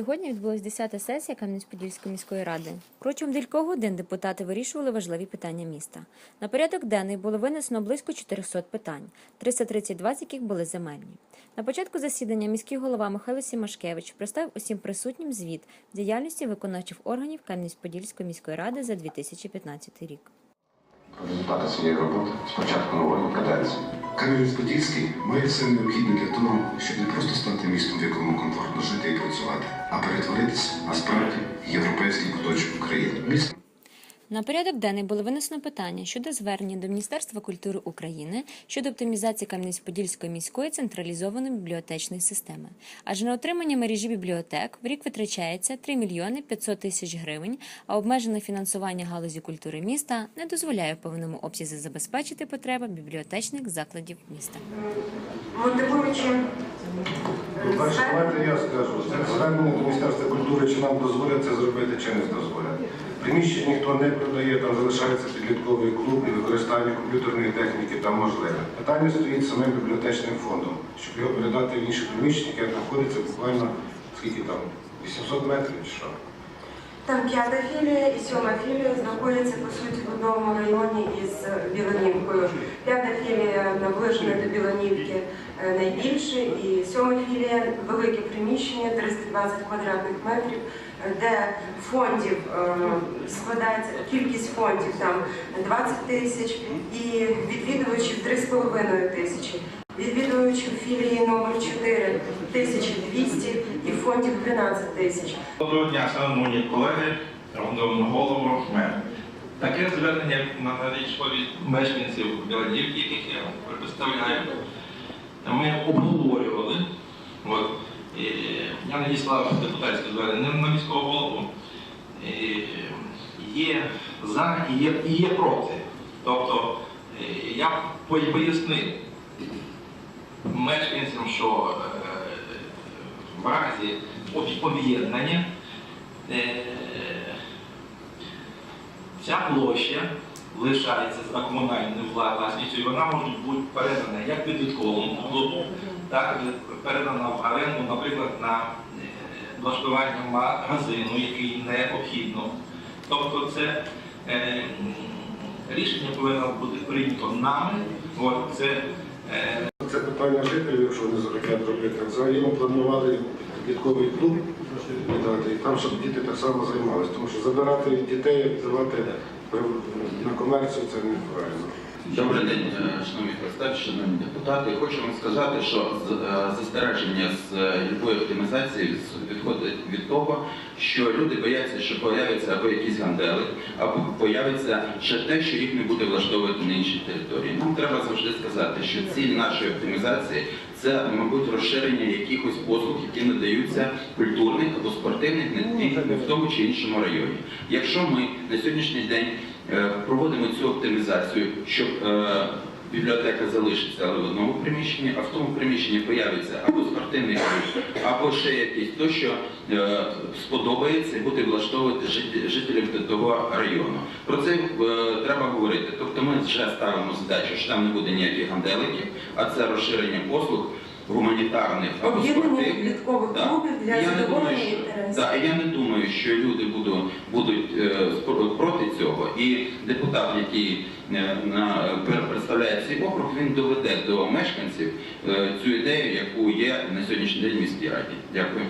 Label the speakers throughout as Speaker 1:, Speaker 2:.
Speaker 1: Сьогодні відбулась 10-та сесія Кам'янець-Подільської міської ради. Протягом декількох годин депутати вирішували важливі питання міста. На порядок денний було винесено близько 400 питань, 332 з яких були земельні. На початку засідання міський голова Михайло Сімашкевич представив усім присутнім звіт діяльності виконавчих органів Кам'янець-Подільської міської ради за 2015 рік.
Speaker 2: результати цієї роботи з початку нової каденції.
Speaker 3: Кам'янець-Подільський має все необхідне для того, щоб не просто стати містом, в якому комфортно жити і працювати, а перетворитися на справді європейський куточок України.
Speaker 1: На порядок денний було винесено питання щодо звернення до Міністерства культури України щодо оптимізації Кам'янець-Подільської міської централізованої бібліотечної системи. Адже на отримання мережі бібліотек в рік витрачається 3 мільйони 500 тисяч гривень, а обмежене фінансування галузі культури міста не дозволяє в повному обсязі забезпечити потреби бібліотечних закладів міста.
Speaker 4: мотивуючи
Speaker 5: давайте я скажу. Це звернення до Міністерства культури, чи нам дозволять це зробити, чи не дозволять. Приміщення ніхто не продає, там залишається підлітковий клуб і використання комп'ютерної техніки там можливе. Питання стоїть самим бібліотечним фондом, щоб його передати в інше приміщення, яке знаходиться буквально скільки там 800 метрів чи що.
Speaker 4: там п'ята філія і сьома філія знаходяться по суті в одному районі із Білонівкою. П'ята філія наближена до Білонівки найбільше, і сьома філія велике приміщення 320 квадратних метрів, е, де фондів е, складається кількість фондів там 20 тисяч і відвідувачів 3,5 тисячі. Відвідувачів філії номер 4 1200 і фондів 12 тисяч.
Speaker 6: Доброго дня, шановні колеги, шановний голову, мер. Таке звернення надійшло від мешканців Білодівки, яких я представляю. Ми обговорювали. От, і я надіслав депутатське звернення на міського голову. І є за і є, і є проти. Тобто е, я пояснив мешканцям, що е, в разі об- об'єднання е, ця площа лишається за комунальною власністю, і вона може бути передана як підлітковому клубу, так і передана в оренду, наприклад, на е, влаштування магазину, який необхідно. Тобто це е, рішення повинно бути прийнято нами. От, це е,
Speaker 5: Це питання жителів, якщо вони захотять робити. Взагалі ми планували підлітковий клуб і там, щоб діти так само займалися. Тому що забирати дітей, віддавати на комерцію це неправильно.
Speaker 7: Добрий день, е, шановні представники, шановні депутати. Хочу вам сказати, що е, застереження з е, любої оптимізації відходить від того, що люди бояться, що появиться або якісь гандели, або появиться ще те, що їх не буде влаштовувати на іншій території. Нам треба завжди сказати, що ціль нашої оптимізації це, мабуть, розширення якихось послуг, які надаються культурних або спортивних не в тому чи іншому районі. Якщо ми на сьогоднішній день проводимо цю оптимізацію, щоб е, бібліотека залишиться але в одному приміщенні, а в тому приміщенні появиться або спортивний клуб, або ще якийсь то, що е, сподобається і буде влаштовувати жит- жителів того району. Про це е, треба говорити. Тобто ми вже ставимо задачу, що там не буде ніяких ганделиків, а це розширення послуг гуманітарних або спортивних. Так.
Speaker 4: клубів для
Speaker 7: Я не думаю, що так, я не думаю, що люди будуть, будуть е, проти цього. І депутат, який е, на представляє цей округ, він доведе до мешканців е, цю ідею, яку є на сьогоднішній день в міській раді. Дякую.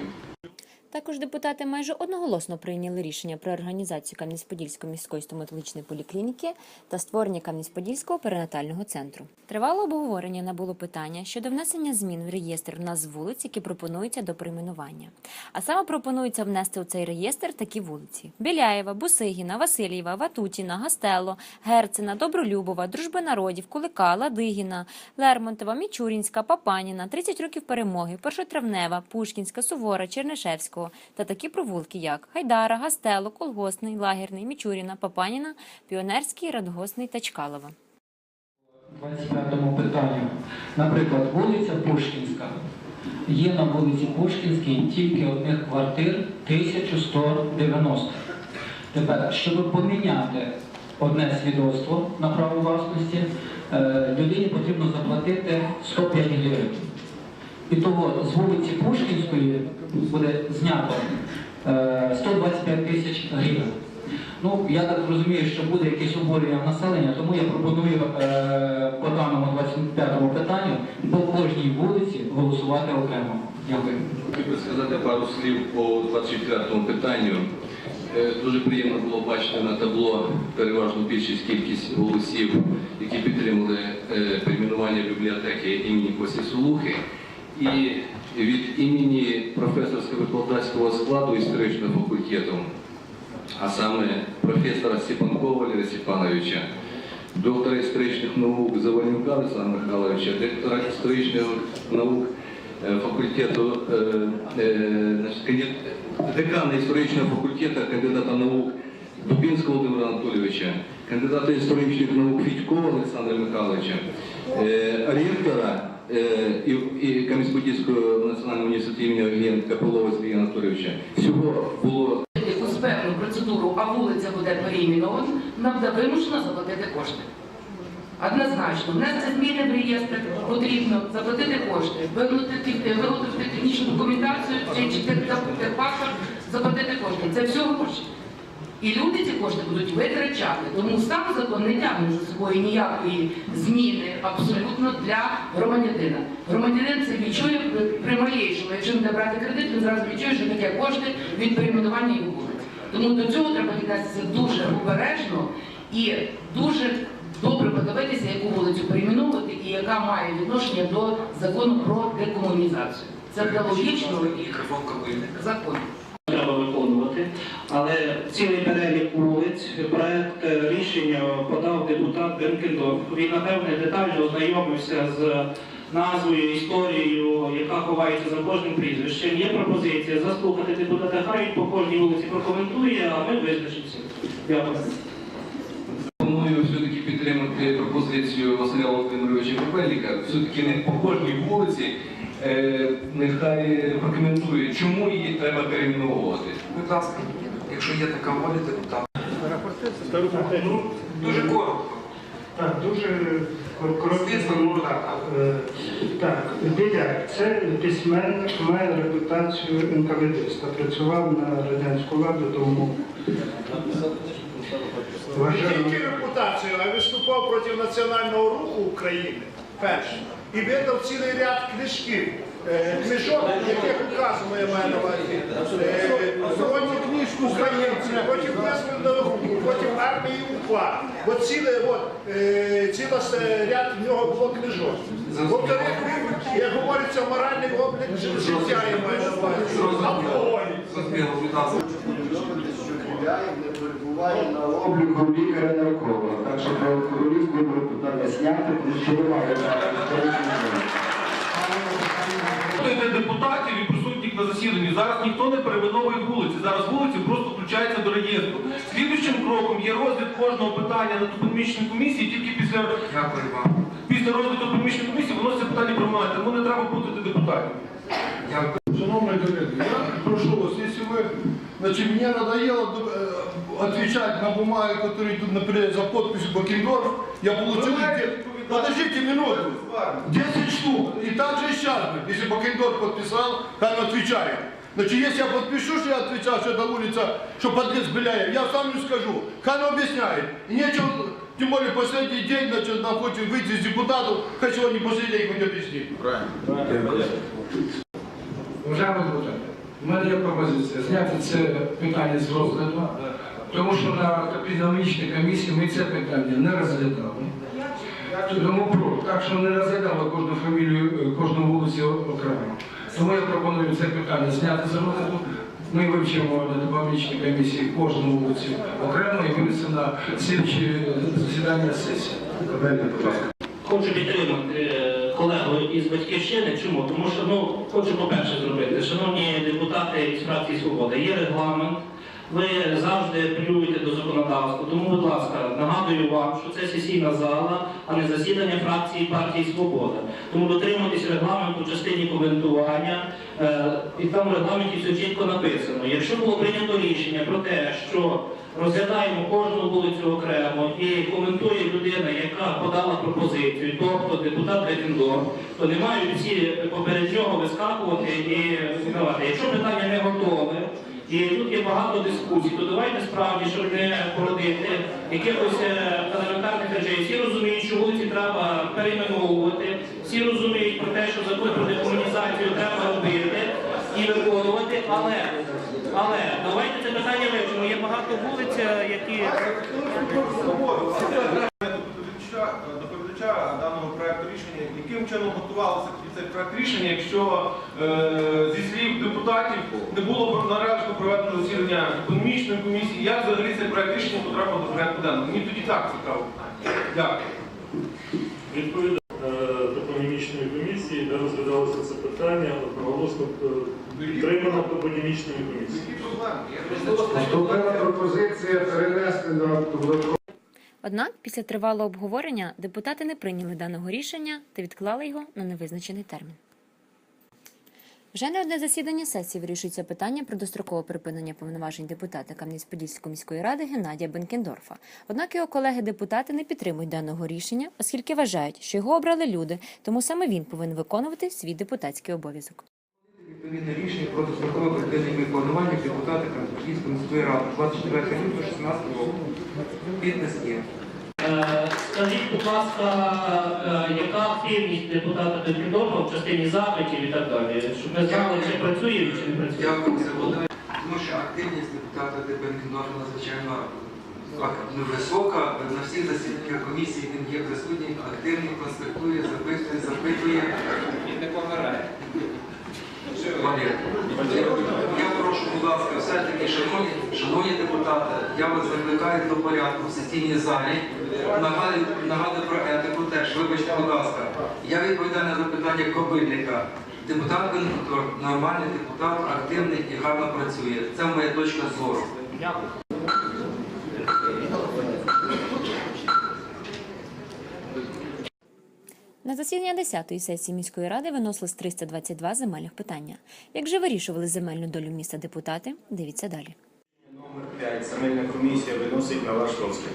Speaker 1: Також депутати майже одноголосно прийняли рішення про організацію Кам'янець-Подільської міської стоматологічної поліклініки та створення Кам'янець-Подільського перинатального центру. Тривало обговорення набуло питання щодо внесення змін в реєстр назв вулиць, які пропонуються до перейменування. А саме пропонується внести у цей реєстр такі вулиці: Біляєва, Бусигіна, Васильєва, Ватутіна, Гастело, Герцена, Добролюбова, Дружби народів, Кулика, Ладигіна, Лермонтова, Мічурінська, Папаніна, 30 років перемоги, Першотравнева, Пушкінська, Сувора, Чернишевського та такі провулки, як Гайдара, Гастело, Колгосний, Лагерний, Мічуріна, Папаніна, Піонерський, Радгосний та Чкалова.
Speaker 8: 25 питанню. Наприклад, вулиця Пушкінська. Є на вулиці Пушкінській тільки одних квартир 1190. Тепер, щоб поміняти одне свідоцтво на право власності, е, людині потрібно заплатити 105 гривень. І того з вулиці Пушкінської буде знято е, 125 тисяч гривень. Ну, я так розумію, що буде якесь обурення населення, тому я пропоную е, по даному 25-му питанню по кожній вулиці голосувати окремо. Дякую.
Speaker 9: Хотів би сказати пару слів по 24-му питанню. Е, Дуже приємно було бачити на табло переважну більшість кількість голосів, які підтримали е, перейменування бібліотеки імені Косі Сулухи. І від імені професорсько-викладацького складу історичного факультету, а саме професора Степанкова Валерія Степановича, доктора історичних наук Завальнюка Олександра Михайловича, доктора історичних наук е, факультету, е, е, декана історичного факультету, кандидата наук Дубінського Володимира Анатолійовича, кандидата історичних наук Фідькова Олександра Михайловича, ректора і, і Кам'янець-Подільського національного університету імені Євгена Капелова Сергія Анатолійовича. Всього було
Speaker 10: певну процедуру, а вулиця буде переіменована, нам вимушено заплатити кошти. Однозначно, внести зміни в реєстр потрібно заплатити кошти, виготовити, виготовити технічну документацію техпаспорт, заплатити кошти. Це все гроші. І люди ці кошти будуть витрачати. Тому сам закон не тягне за собою ніякої зміни абсолютно для громадянина. Громадянин це відчує при, малейшому. Якщо буде брати кредит, він зразу відчує, що таке кошти від перейменування його вулиць. Тому до цього треба віднестися дуже обережно і дуже добре подивитися, яку вулицю перейменовувати і яка має відношення до закону про декомунізацію. Це буде логічно і закон.
Speaker 11: Але цілий перелік вулиць, проект е, рішення подав депутат Бенкендорф. Він, напевне, детально ознайомився з назвою, історією, яка ховається за кожним прізвищем. Є пропозиція заслухати депутата, хай він по кожній вулиці прокоментує, а ми визначимося. Дякую.
Speaker 9: Пропоную все-таки підтримати пропозицію Василя Володимировича Попельника. Все-таки не по кожній вулиці е, нехай прокоментує, чому її треба перейменовувати.
Speaker 12: Будь ласка, якщо є така воля, депутат. Дуже коротко.
Speaker 13: Так, дуже коротко. Так, е, Біляк, це письменник, має репутацію НКВДиста, працював на радянську владу, тому
Speaker 6: Не тільки репутацію, а виступав проти національного руху України перший. І видав цілий ряд книжків, е, книжок, яких указано, я маю на увазі. Е, Збройну книжку українців, потім визвольного руху, потім армії УПА. От ціле, от, е, ціла ряд в нього було книжок. Во-вторых, як говориться, моральний облік життя я маю на увазі.
Speaker 14: Обліку лікаря нарколога. Так що про алкоголізм вибори питання зняти, тому що немає
Speaker 15: депутатів і присутніх на засіданні. Зараз ніхто не перейменовує вулиці. Зараз вулиці просто включаються до реєстру. Слідуючим кроком є розгляд кожного питання на топономічній комісії. Тільки після,
Speaker 12: Дякую вам.
Speaker 15: після розгляду топономічної комісії виноситься питання приймається. Тому не треба путати депутатів.
Speaker 6: Шановные коллеги, я прошу вас, если вы, значит, мне надоело э, отвечать на бумаги, которые идут, например, за подписью Бакендорф, я получил... де- Подождите минуту. 10 штук. И так же и сейчас, блин, если Бакендорф подписал, хай он отвечает. Значит, если я подпишу, что я отвечал, что это улица, что подлец Беляев, я сам не скажу. Хай он объясняет. И нечего, тем более последний день, значит, нам хочет выйти из депутатов, хай сегодня последний день хоть объяснить.
Speaker 11: Уважаємо депутати, у мене є пропозиція зняти це питання з розгляду, тому що на економічній комісії ми це питання не розглядали. Тому про, так що не розглядали кожну фамілію, е, кожну вулицю окремо. Тому я пропоную це питання зняти з розгляду. Ми вивчимо на економічній комісії кожну вулицю окремо і винесемо на слідчі засідання сесії.
Speaker 14: Хочу підтримати е, колегу із батьківщини. Чому? Тому що ну хочу по-перше зробити. Шановні депутати із фракції Свобода, є регламент. Ви завжди апелюєте до законодавства. Тому, будь ласка, нагадую вам, що це сесійна зала, а не засідання фракції партії Свобода. Тому дотримуйтесь регламенту в частині коментування. Е, І там в регламенті все чітко написано. Якщо було прийнято рішення про те, що розглядаємо кожну вулицю окремо і коментує людина. яка подала пропозицію, тобто депутат Грифіндор, то не мають всі поперед нього вискакувати і давати. Якщо питання не готове, і тут є багато дискусій, то давайте справді, щоб не породити якихось е, елементарних речей. Всі розуміють, що вулиці треба перейменовувати, всі розуміють про те, що закон про декомунізацію треба робити і виконувати, але, але давайте це питання вивчимо. Є багато вулиць, е, які
Speaker 15: доповідача, доповідача даного проекту рішення, яким чином готувалося цей проект рішення, якщо е, зі слів депутатів не було належно проведено засідання економічної комісії, як взагалі цей проект рішення потрапив до порядку денного? Мені тоді так цікаво. Дякую.
Speaker 16: Відповідно е, топонімічної комісії, де розглядалося це питання, одноголосно е, підтримано топонімічною комісією.
Speaker 5: Поступила пропозиція перенести на
Speaker 1: Однак, після тривалого обговорення депутати не прийняли даного рішення та відклали його на невизначений термін. Вже не одне засідання сесії вирішується питання про дострокове припинення повноважень депутата Кам'янець-Подільської міської ради Геннадія Бенкендорфа. Однак його колеги-депутати не підтримують даного рішення, оскільки вважають, що його обрали люди, тому саме він повинен виконувати свій депутатський обов'язок.
Speaker 12: Відповідне рішення про дострокове припинення повноважень депутата Кам'янської міської ради 24 лютого 16 року. Підпис є.
Speaker 14: Е, Скажіть, будь ласка, е, яка активність депутата Бенкендорфа в частині запитів і так далі, щоб ми знали, чи працює чи не працює.
Speaker 12: Дякую за питання. Тому що активність депутата Дебенкендорфа надзвичайно ак- ну, висока. На всіх засіданнях комісії він є присутній, активний, конспектує, запитує, запитує і не помирає. Я прошу, будь ласка, все-таки, шановні, шановні депутати, я вас закликаю до порядку в сесійній залі. Нагадую, нагадую про етику теж. Вибачте, будь ласка. Я відповідаю на запитання Кобильника. Депутат Бенкендорф нормальний депутат, активний і гарно працює. Це моя точка зору.
Speaker 1: На засідання 10-ї сесії міської ради виносилось 322 земельних питання. Як же вирішували земельну долю міста депутати? Дивіться далі.
Speaker 17: Номер 5. Земельна комісія виносить на ваш розгляд.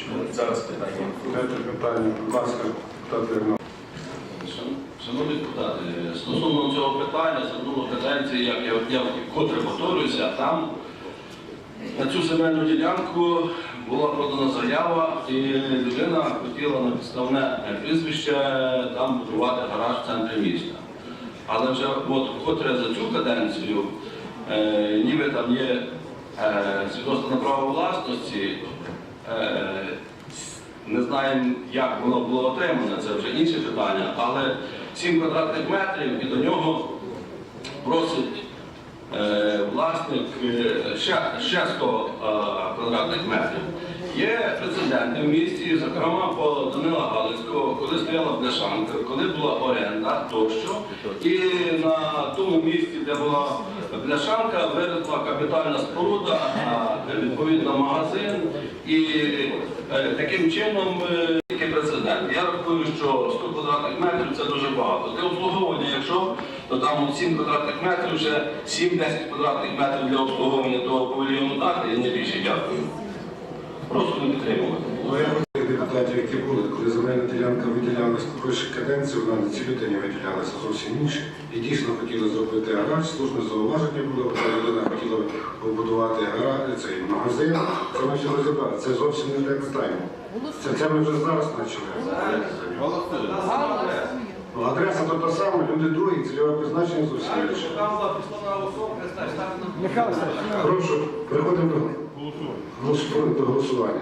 Speaker 17: Чому зараз питання?
Speaker 5: Дайте питання, будь ласка, депутат Ірина.
Speaker 18: Шановні депутати, стосовно цього питання, за другу каденцію, як я, я вкотре повторююся, там на цю земельну ділянку була подана заява, і людина хотіла на підставне прізвище там будувати гараж в центрі міста. Але вже от вкотре за цю каденцію, е, ніби там є е, свідоцтво на право власності, е, не знаємо, як воно було отримане, це вже інше питання, але 7 квадратних метрів і до нього просить е, власник е, ще, ще 100 е, квадратних метрів. Є прецеденти в місті, зокрема по Данила Галицького, коли стояла бляшанка, коли була оренда тощо. І на тому місці, де була бляшанка, виникла капітальна споруда, відповідно магазин. І е, таким чином е, такий прецедент. Я рахую, що 100 квадратних метрів це дуже багато. Для обслуговування, якщо то там 7 квадратних метрів, вже 7-10 квадратних метрів для обслуговування того павільйону дати, і не більше дякую. Просто не підтримувати.
Speaker 5: Ну, я тих депутатів, які були, коли земельна ділянка виділялась в першій каденції, вона не цій людині виділялася зовсім інше. І дійсно хотіли зробити гараж, слушне зауваження було, коли людина хотіла побудувати гараж, цей магазин, це ми все розібрали. Це зовсім не питання. Це, це ми вже зараз почали. Ну, Адреса то та сама, люди другі, цільове призначення зовсім інше. Прошу, переходимо до голосу- до голосування.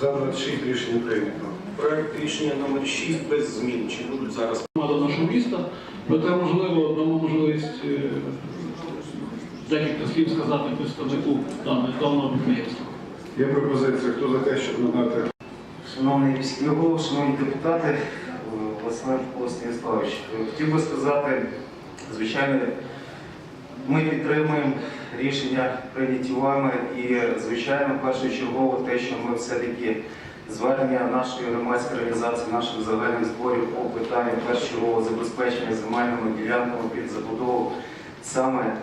Speaker 5: За 26 рішення прийнято.
Speaker 17: Рішення номер 6 без змін. Чи будуть зараз?
Speaker 11: до нашого міста, проте можливо дамо можливість е, декілька слів сказати представнику даного даного підприємства.
Speaker 5: Є пропозиція, хто за те, щоб надати
Speaker 19: Шановний міський голова, шановні депутати, е, Василь Станіславович, е, хотів би сказати, звичайно, ми підтримуємо рішення прийняті вами і, звичайно, першочергово те, що ми все-таки звернення нашої громадської організації, наших загальних зборів по питанню першого забезпечення земельними ділянками під забудову саме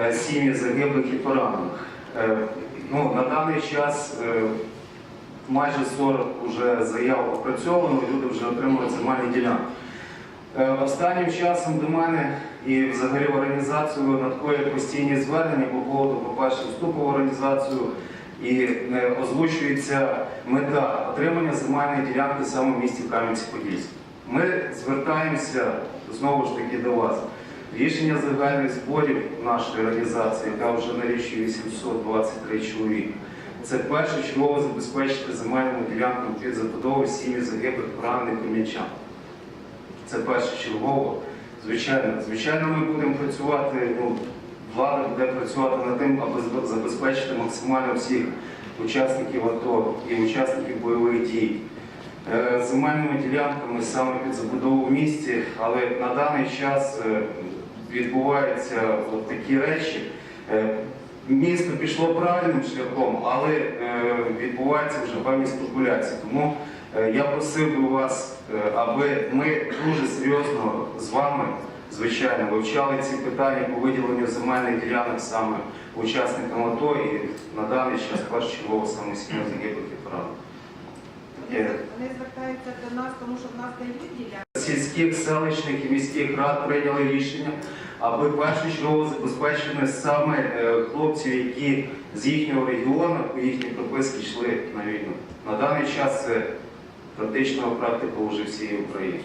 Speaker 19: е, сім'ї загиблих і поранених. Е, Ну, на даний час е, майже 40 вже заяв опрацьовано, люди вже отримують земельні ділянки. Останнім часом до мене і взагалі в організацію надходять постійні звернення по поводу, по-перше, вступу в організацію і е, озвучується мета отримання земельної ділянки саме в місті Кам'янці-Подільськ. Ми звертаємося знову ж таки до вас. Рішення загальних зборів нашої організації, яка вже налічує 823 чоловік, це першочергово забезпечити земельному ділянку під забудову сім'ї загиблих поранених кам'янчан. Це першочергово. Звичайно, звичайно, ми будемо працювати, ну, влада буде працювати над тим, аби забезпечити максимально всіх учасників АТО і учасників бойових дій. Е, Земельними ділянками саме під забудову в місті, але на даний час е, відбуваються от такі речі. Е, Місто пішло правильним шляхом, але відбуваються вже певні спекуляції. Тому я просив би вас, аби ми дуже серйозно з вами, звичайно, вивчали ці питання по виділенню земельних ділянок саме учасникам АТО і на даний час першочергово саме сім'я загиблих і. Е,
Speaker 20: Вони звертаються до нас, тому що в нас дають ділянки.
Speaker 19: сільських, селищних і міських рад прийняли рішення, аби першочергово забезпечені саме е, хлопців, які з їхнього регіону по їхній прописки йшли на війну. На даний час це практична практика вже всієї України.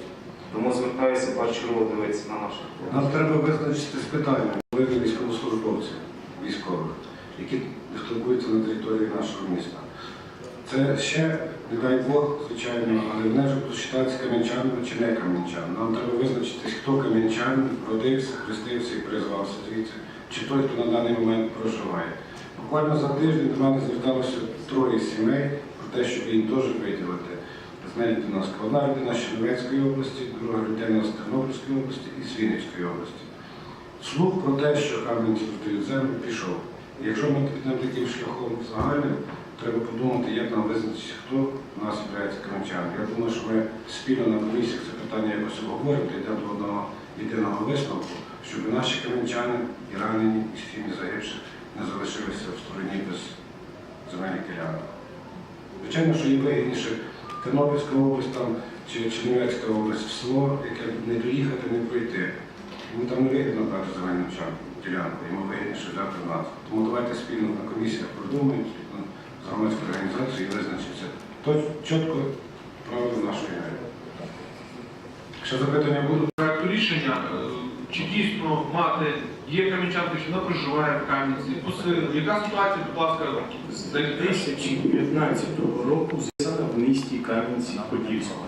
Speaker 19: Тому звертаюся першочергово дивитися на наш
Speaker 5: Нам треба визначити з питанням великих військовослужбовців військових, які спілкуються на території нашого міста. Це ще, не дай Бог, звичайно, але вже будуть вважатися кам'янчанами чи не кам'янчанами. Нам треба визначитись, хто кам'янчанин, родився, хрестився і призвався звідси, чи той, хто на даний момент проживає. Буквально за тиждень до мене зверталося троє сімей про те, щоб їм теж виділити. Знаєте, у нас одна людина з Чернівецької області, друга людина з Тернопільської області і з області. Слух про те, що кам'янці роздають землю, пішов. І якщо ми підемо таким шляхом загальним, треба подумати, як нам визначити, хто у нас є кам'янчанами. Я думаю, що ми спільно на комісіях це питання якось обговоримо, йдемо до одного єдиного висновку, щоб наші кам'янчани і ранені, і сім'ї загибших не залишилися в стороні без земельних ділянок. Звичайно, що їм вигідніше Тернопільська область там, чи Чернівецька область в село, яке не доїхати, не пройти. Йому там не вигідно брати земельну ділянку, йому вигідніше взяти в нас. Тому давайте спільно на комісіях продумаємо спільно з громадською організацією і визначиться то чітко правду нашої гри. Якщо запитання будуть.
Speaker 15: проекту рішення, е, чи дійсно мати є кам'янчанка, чи вона проживає в Кам'янці, яка ситуація, будь ласка,
Speaker 17: З
Speaker 15: з
Speaker 17: 2015 року місті Кам'янці-Подільському.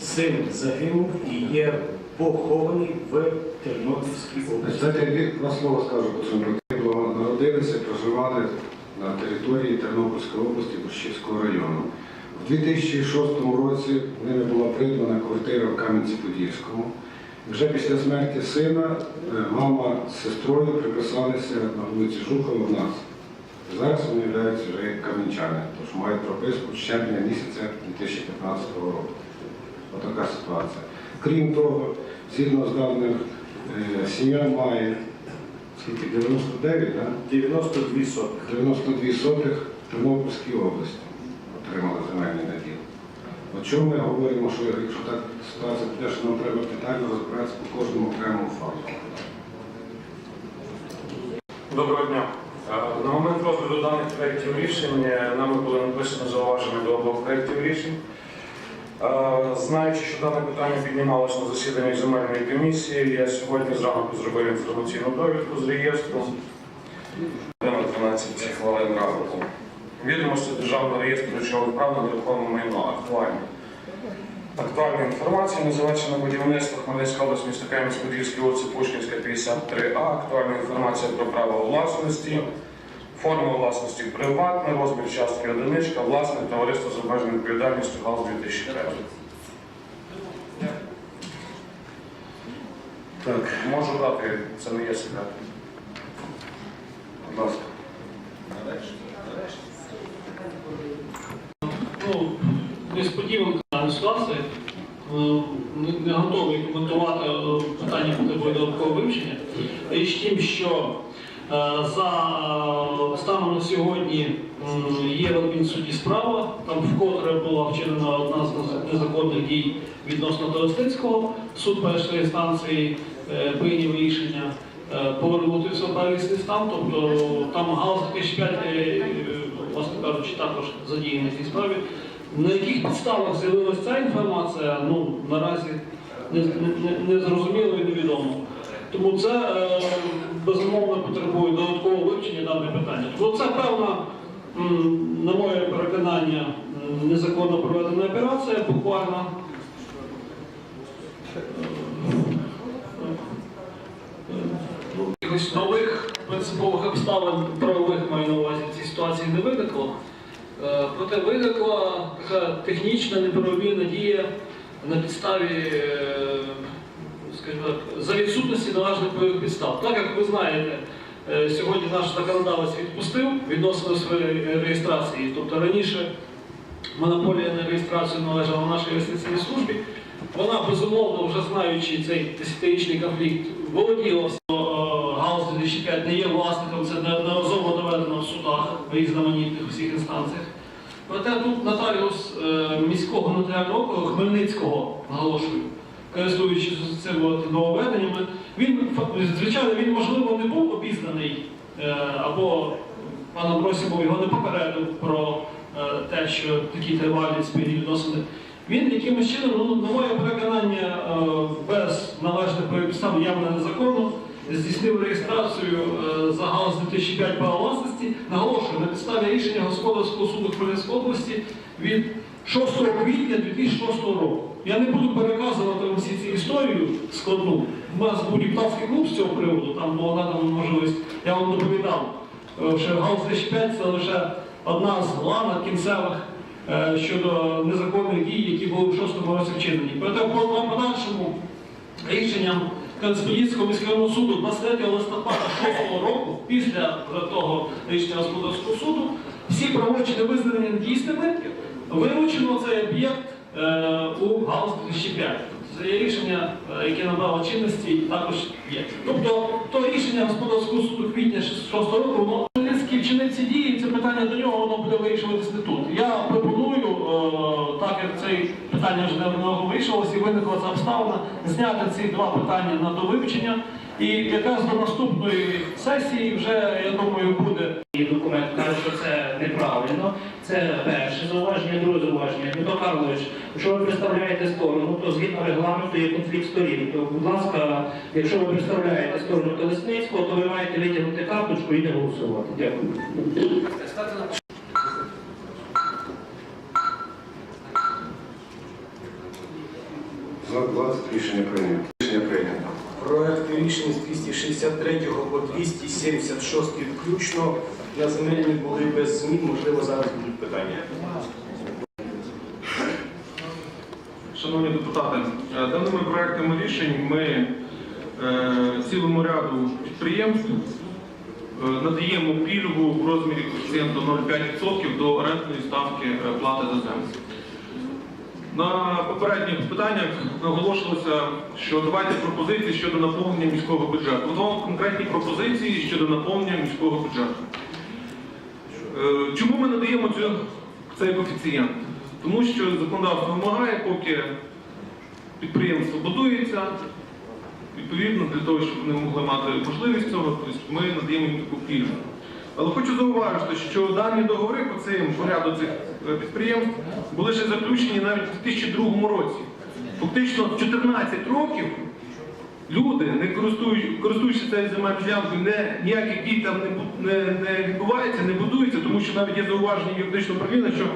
Speaker 17: Син загинув і є похований в Тернопільській області.
Speaker 5: Знаєте, два слова скажу по цьому. Народилися, проживали на території Тернопільської області Борщівського району. У 2006 році ними була придбана квартира в Кам'янці-Подільському. Вже після смерті сина е, мама з сестрою приписалися на вулиці Жухова в нас. Зараз вони являються вже як кам'янчани, тому що мають прописку з червня місяця 2015 року. Отака ситуація. Крім того, згідно з даних, е, сім'я має скільки 99, так?
Speaker 17: 92 сотих.
Speaker 5: 92 сотих в Тернопільській області отримали земельні наділ. О чому ми говоримо, що якщо так ситуація буде, що нам треба детально розбиратися по кожному окремому факту.
Speaker 21: Доброго дня. Е, На момент розгляду проєктів рішень е, нами було написано зауваження до обох проєктів рішень. Е, Знаючи, що дане питання піднімалося на засіданні земельної комісії, я сьогодні зранку зробив інформаційну довідку з реєстру. На 12 хвилин ранку. Відомості Державного реєстру речових прав на нерухоме майно актуальні. Актуальна інформація незавершене будівництво Хмельницька область, місто Кам'янець-Подільський, вулиця Пушкінська, 53А. Актуальна інформація про право власності, форма власності приватна, розмір частки одиничка, власне товариство з обмеженою відповідальністю ГАЛС 2003.
Speaker 5: Так.
Speaker 21: Можу дати, це не є секрет.
Speaker 5: Будь ласка.
Speaker 15: Ну,
Speaker 22: несподіванка на. Е, Не, не готовий коментувати е, питання потребує додаткового вивчення. Річ в тім, що за е, станом на сьогодні є в адмінсуді справа, там вкотре була вчинена одна з незаконних дій відносно Толестицького. Суд першої інстанції е, прийняв рішення е, повернути все в первісний стан, тобто там галузь 2005, е, е, власне кажучи, також задіяний в цій справі. На яких підставах з'явилася ця інформація, ну наразі не, не, не зрозуміло і невідомо. Тому це е, безумовно потребує додаткового вивчення дане питання. Тому це певна, на моє переконання, незаконно проведена операція, буквально. Якихось нових принципових обставин правових маю на увазі в цій ситуації не виникло. Е, Проте виникла така технічна неправомірна дія на підставі, е, скажімо так, за відсутності належних правових підстав. Так як ви знаєте, е, сьогодні наш законодавець відпустив відносно своєї реєстрації. Тобто раніше монополія на реєстрацію належала нашій реєстраційній службі. Вона безумовно, вже знаючи цей десятирічний конфлікт, володіла е, галузь 2005 не є власником, це неодноразово доведено в судах в різноманітних всіх інстанціях. Проте тут нотаріус е, міського нотаріального округу Хмельницького, наголошую, користуючись цими от нововведеннями, він звичайно він можливо не був обізнаний е, або пан Абросімов його не попередив про е, те, що такі тривалі спільні відносини. Він якимось чином, ну, на моє переконання, е, без належних підстав явно незаконно здійснив реєстрацію за галузь 2005 права власності. Наголошую, на підставі рішення Господарського суду Хмельницької області від 6 квітня 2006 року. Я не буду переказувати вам всі ці історію складну. У нас був депутатський клуб з цього приводу, там була надана можливість, я вам доповідав, е, що галузь 2005 це лише одна з ланок кінцевих е, щодо незаконних дій, які були в 6 році вчинені. Проте по подальшому рішенням Конституційського міського суду 23 листопада 6 року, після того рішення господарського суду, всі правочини визнані недійсними, вилучено цей об'єкт е, у галузі 2005. Це є рішення, е, яке набрало чинності, також є. Тобто, то рішення господарського суду квітня 6 року, воно Хмельницький вчинив ці дії, це питання до нього, воно буде вирішуватись не тут. Я пропоную, е, так як це питання вже давно вирішувалося і виникла ця обставина, зняти ці два питання на довивчення. І якраз до наступної сесії вже, я думаю, буде.
Speaker 14: І документ каже, що це неправильно. Це перше зауваження, друге зауваження. Дмитро Карлович, якщо ви представляєте сторону, то згідно регламенту є конфлікт сторін. То, будь ласка, якщо ви представляєте сторону Колесницького, то ви маєте витягнути карточку і не голосувати. Дякую.
Speaker 5: За 20 рішення прийнято. Рішення прийнято.
Speaker 17: Проекти рішень з 263 по 276 включно на земельні були без змін, можливо, зараз будуть питання.
Speaker 15: Шановні депутати, е, даними проектами рішень ми е, цілому ряду підприємств е, надаємо пільгу в розмірі коефіцієнту 0,5% до орендної ставки плати за землю. На попередніх питаннях наголошувалося, що давайте пропозиції щодо наповнення міського бюджету. Воно конкретні пропозиції щодо наповнення міського бюджету. Е, Чому ми надаємо цей коефіцієнт? Тому що законодавство вимагає, поки підприємство будується, відповідно для того, щоб вони могли мати можливість цього, тобто ми надаємо їм таку пільгу. Але хочу зауважити, що дані договори по цим по ряду цих е, підприємств були ще заключені навіть у 2002 році. Фактично 14 років люди, не користуючи, користуючись цією земельною ділянкою, ніяких дій там не, не, не відбувається, не будується, тому що навіть є зауваження юридичного управління, що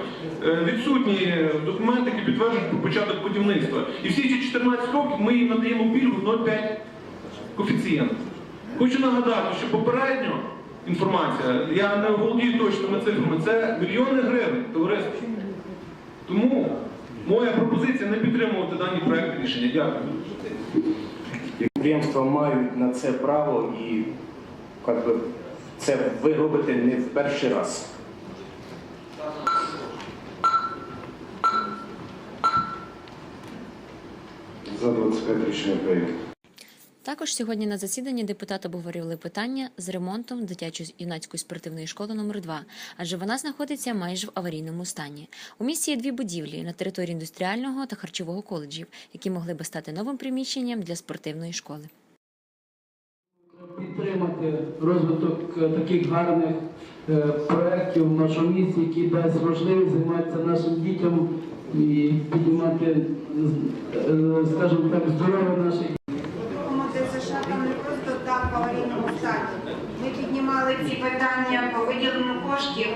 Speaker 15: е, відсутні документи, які підтверджують про початок будівництва. І всі ці 14 років ми їм надаємо пільгу 0,5 коефіцієнт. Хочу нагадати, що попередньо інформація. Я не володію точними цифрами. Це мільйони гривень товариство. Тому моя пропозиція не підтримувати дані проекти рішення. Дякую.
Speaker 17: Підприємства мають на це право і як би, це ви робите не в перший раз.
Speaker 5: За 25 річний проєкт.
Speaker 1: Також сьогодні на засіданні депутати обговорювали питання з ремонтом дитячо-юнацької спортивної школи номер 2 адже вона знаходиться майже в аварійному стані. У місті є дві будівлі на території індустріального та харчового коледжів, які могли би стати новим приміщенням для спортивної школи.
Speaker 23: підтримати розвиток е, таких гарних е, проєктів в нашому місті, які дасть можливість займатися нашим дітям і піднімати, е, скажімо так, здоров'я наших
Speaker 20: Тому ДСШ там не просто так в аварійному стані. Ми піднімали ці питання по виділенню коштів.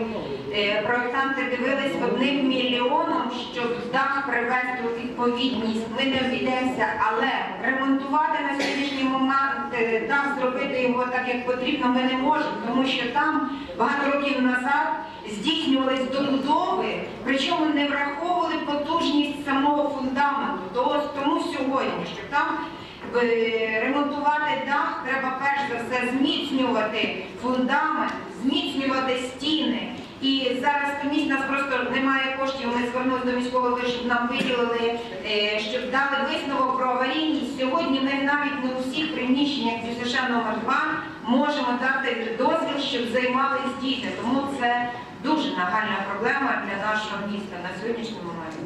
Speaker 20: Е, Проєктанти дивились одним мільйоном, щоб дах привести у відповідність. Ми не обійдемося, але ремонтувати на сьогоднішній момент е, дах, зробити його так, як потрібно, ми не можемо, тому що там багато років назад здійснювались добудови, причому не враховували потужність самого фундаменту. То- Тому сьогодні, щоб там ремонтувати дах, треба перш за все зміцнювати фундамент, зміцнювати стіни. І зараз комісія нас просто немає коштів. Ми звернулися до міського голови, щоб нам виділили, е, щоб дали висновок про аварійність. Сьогодні ми навіть не у всіх приміщеннях ДЮСШ номер 2 можемо дати дозвіл, щоб займалися діти. Тому це дуже нагальна проблема для нашого міста на сьогоднішній момент.